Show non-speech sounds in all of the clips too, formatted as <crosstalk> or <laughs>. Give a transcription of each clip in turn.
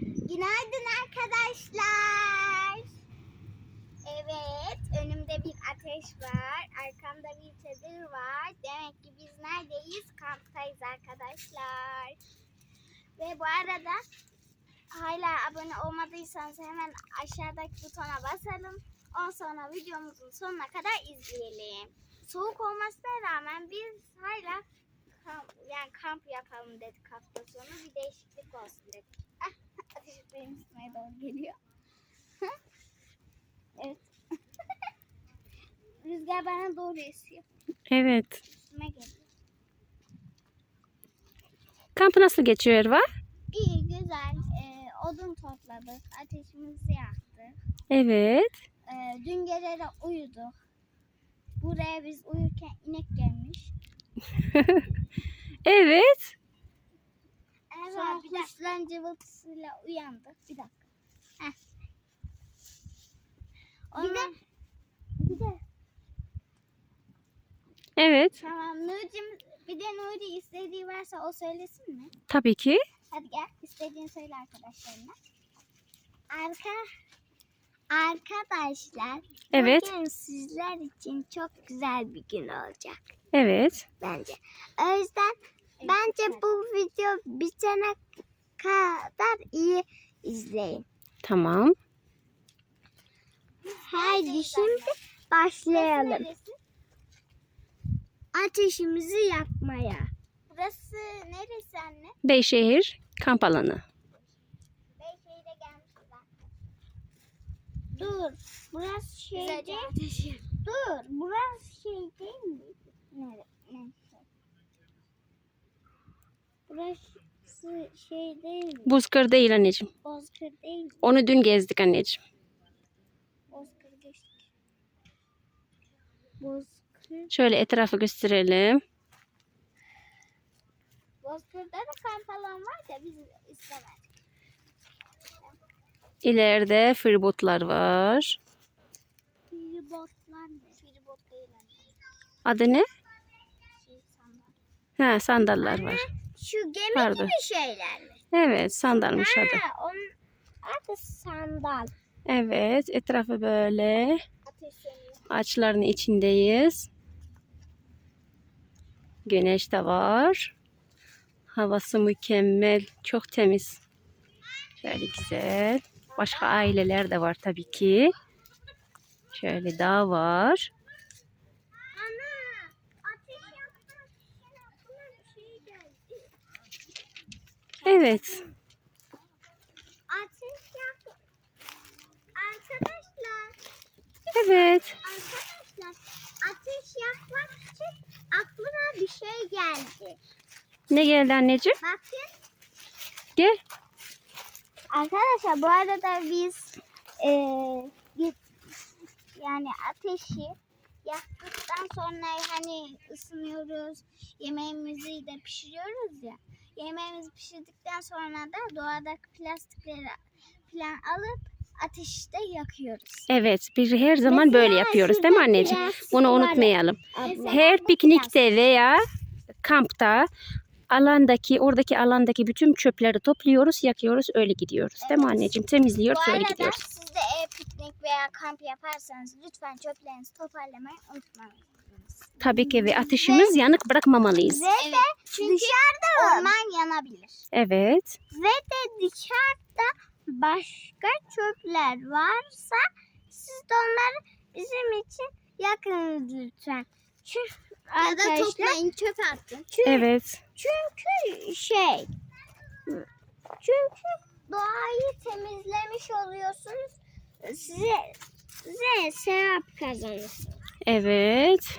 Günaydın arkadaşlar. Evet, önümde bir ateş var. Arkamda bir çadır var. Demek ki biz neredeyiz? Kamptayız arkadaşlar. Ve bu arada hala abone olmadıysanız hemen aşağıdaki butona basalım. Ondan sonra videomuzun sonuna kadar izleyelim. Soğuk olmasına rağmen biz hala kamp, yani kamp yapalım dedik hafta sonu. Bir değişiklik olsun dedik. Ah, ateş benim üstüme doğru geliyor. evet. <laughs> Rüzgar bana doğru esiyor. Evet. Üstüme geliyor. Kampı nasıl geçiyor Erva? İyi güzel. Ee, odun topladık. Ateşimizi yaktık. Evet. Ee, dün gece de uyuduk. Buraya biz uyurken inek gelmiş. <laughs> Evet. Sonra kuşların cıvıltısıyla uyandık. Bir dakika. Heh. bir de bir de Evet. tamam Nurcim bir de Nuri istediği varsa o söylesin mi? Tabii ki. Hadi gel istediğini söyle arkadaşlarına. Arka Arkadaşlar Evet. bugün sizler için çok güzel bir gün olacak Evet. bence. O yüzden bence bu video bitene kadar iyi izleyin. Tamam. Haydi şimdi başlayalım. Ateşimizi yakmaya. Burası neresi anne? Beyşehir kamp alanı. Beyşehir'e gelmişiz zaten. Dur. Burası şey değil. Dur. Burası şey değil mi? Nere? Ne? Burası şey değil mi? Buzkır değil anneciğim. Bozkır değil mi? Onu dün gezdik anneciğim. Bozkır geçtik. Bozkır. Şöyle etrafı gösterelim. Bozkır'da da kamp alanı var da biz istemedik. İleride feribotlar var. Feribotlar ne? Feribot değil anne. Adı ne? Ha, sandallar var. Şu gemi Pardon. gibi şeyler mi? Evet, sandalmış adı. Ha, onun adı sandal. Evet, etrafı böyle. Ağaçların içindeyiz. Güneş de var. Havası mükemmel, çok temiz. Şöyle güzel. Başka aileler de var tabii ki. Şöyle dağ var. Ana! Ateş yakmak için aklıma bir şey geldi. Evet. Arkadaşlar, Evet. arkadaşlar ateş yakmak için aklıma bir şey geldi. Ne geldi anneciğim? Bakın. Gel. Arkadaşlar bu arada biz eee, git- yani ateşi yaktıktan sonra hani ısınıyoruz, yemeğimizi de pişiriyoruz ya. Yemeğimizi pişirdikten sonra da doğadaki plastikleri falan alıp ateşte yakıyoruz. Evet, biz her zaman böyle Mesela yapıyoruz değil mi anneciğim? Bunu unutmayalım. Mesela Her piknikte veya kampta alandaki, oradaki alandaki bütün çöpleri topluyoruz, yakıyoruz, öyle gidiyoruz. Değil mi Evet. anneciğim? Temizliyoruz, Bu öyle gidiyoruz. siz de ev piknik veya kamp yaparsanız lütfen çöplerinizi toparlamayı unutmayın. Tabii ki ve ateşimiz yanık bırakmamalıyız. Ve de dışarıda orman yanabilir. Evet. Ve de dışarıda başka çöpler varsa siz de onları bizim için yakınız lütfen. Çünkü Ya da toplayın çöpe atın. Çünkü, Evet. çünkü şey çünkü doğayı temizlemiş oluyorsunuz. Size size sevap kazanırsınız. Evet.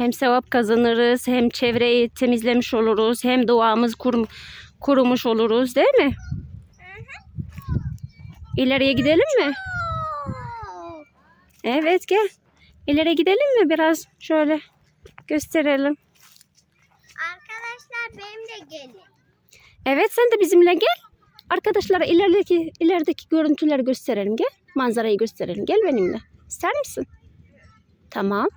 Hem sevap kazanırız, hem çevreyi temizlemiş oluruz, hem doğamız kurum, kurumuş oluruz değil mi? İleriye gidelim mi? Evet gel. İleri gidelim mi biraz? Şöyle gösterelim. Arkadaşlar benim de gelin. Evet sen de bizimle gel. Arkadaşlara ilerideki ilerideki görüntüleri gösterelim gel. Manzarayı gösterelim. Gel benimle. İster misin? Tamam.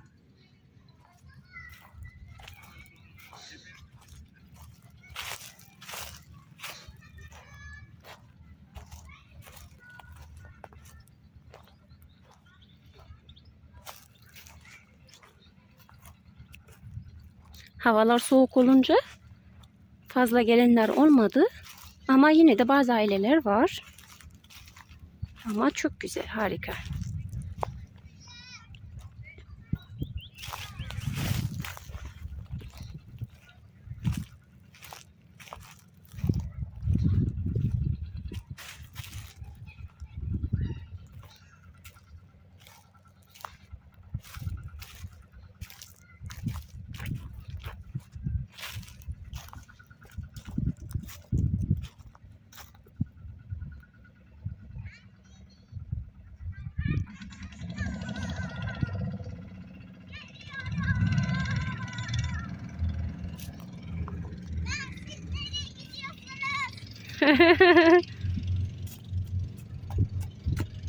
Havalar soğuk olunca fazla gelenler olmadı. Ama yine de bazı aileler var. Ama çok güzel, harika. <laughs>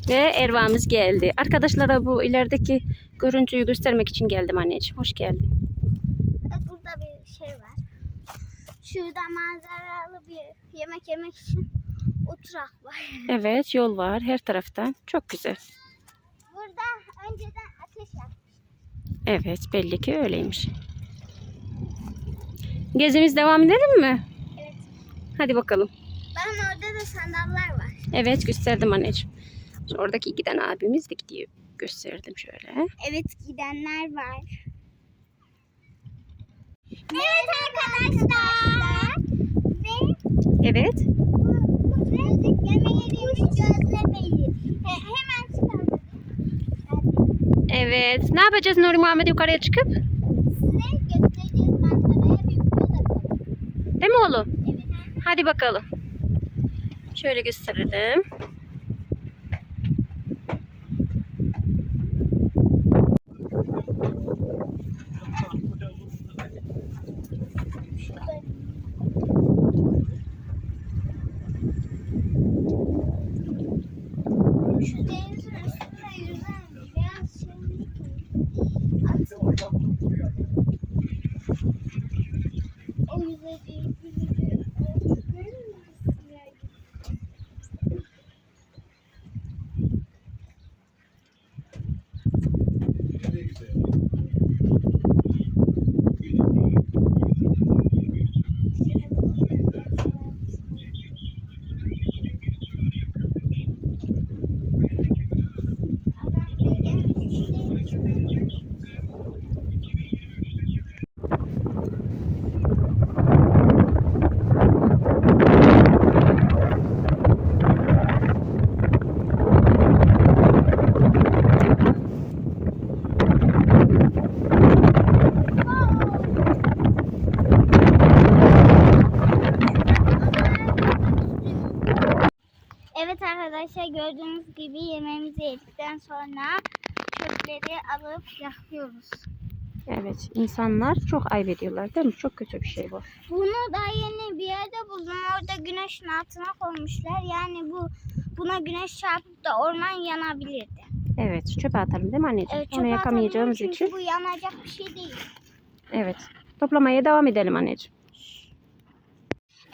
Ve Erva'mız geldi. Arkadaşlara bu ilerideki görüntüyü göstermek için geldim anneciğim. Hoş geldin. Evet, Burada bir şey var. Şurada manzaralı bir yemek yemek için oturak var. <laughs> Evet yol var her taraftan. Çok güzel. Burada önceden ateş yakmış. Evet belli ki öyleymiş. Gezimiz devam edelim mi? Evet. Hadi bakalım. Ben orada da sandallar var. Evet gösterdim anneciğim. Oradaki giden abimiz de gidiyor. Gösterdim şöyle. Evet gidenler var. Evet arkadaşlar. Ve Evet. Evet. Ne yapacağız Nuri Muhammed yukarıya çıkıp? Size göstereceğiz manzaraya bir atalım. Değil mi oğlum? Evet. Hadi bakalım. Şöyle gösterelim. Şu denizin Evet arkadaşlar gördüğünüz gibi yemeğimizi yedikten sonra çöpleri alıp yakıyoruz. Evet. insanlar çok ayıp ediyorlar değil mi? Çok kötü bir şey bu. Bunu da yeni bir yerde buldum. Orada güneşin altına koymuşlar. Yani bu buna güneş çarpıp da orman yanabilirdi. Evet. Çöpe atalım değil mi anneciğim? Evet, Onu yakamayacağımız için. bu yanacak bir şey değil. Evet. Toplamaya devam edelim anneciğim.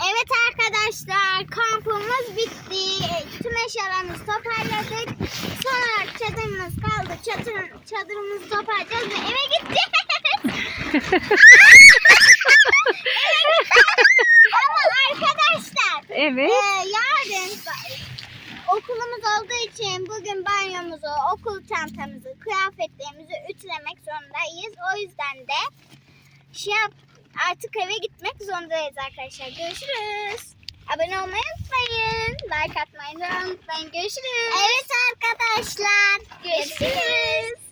Evet arkadaşlar kampımız bitti. Tüm eşyalarımızı toparladık. Son olarak çadırımız kaldı. Çadır, çadırımızı toparlayacağız ve eve gideceğiz. Ama arkadaşlar Evet. Ee, yarın okulumuz olduğu için bugün banyomuzu, okul çantamızı, kıyafetlerimizi ütülemek zorundayız. O yüzden de şey yap, artık eve gitmek zorundayız arkadaşlar. Görüşürüz. Abone olmayı unutmayın. Like atmayı da unutmayın. Görüşürüz. Evet arkadaşlar. Görüşürüz.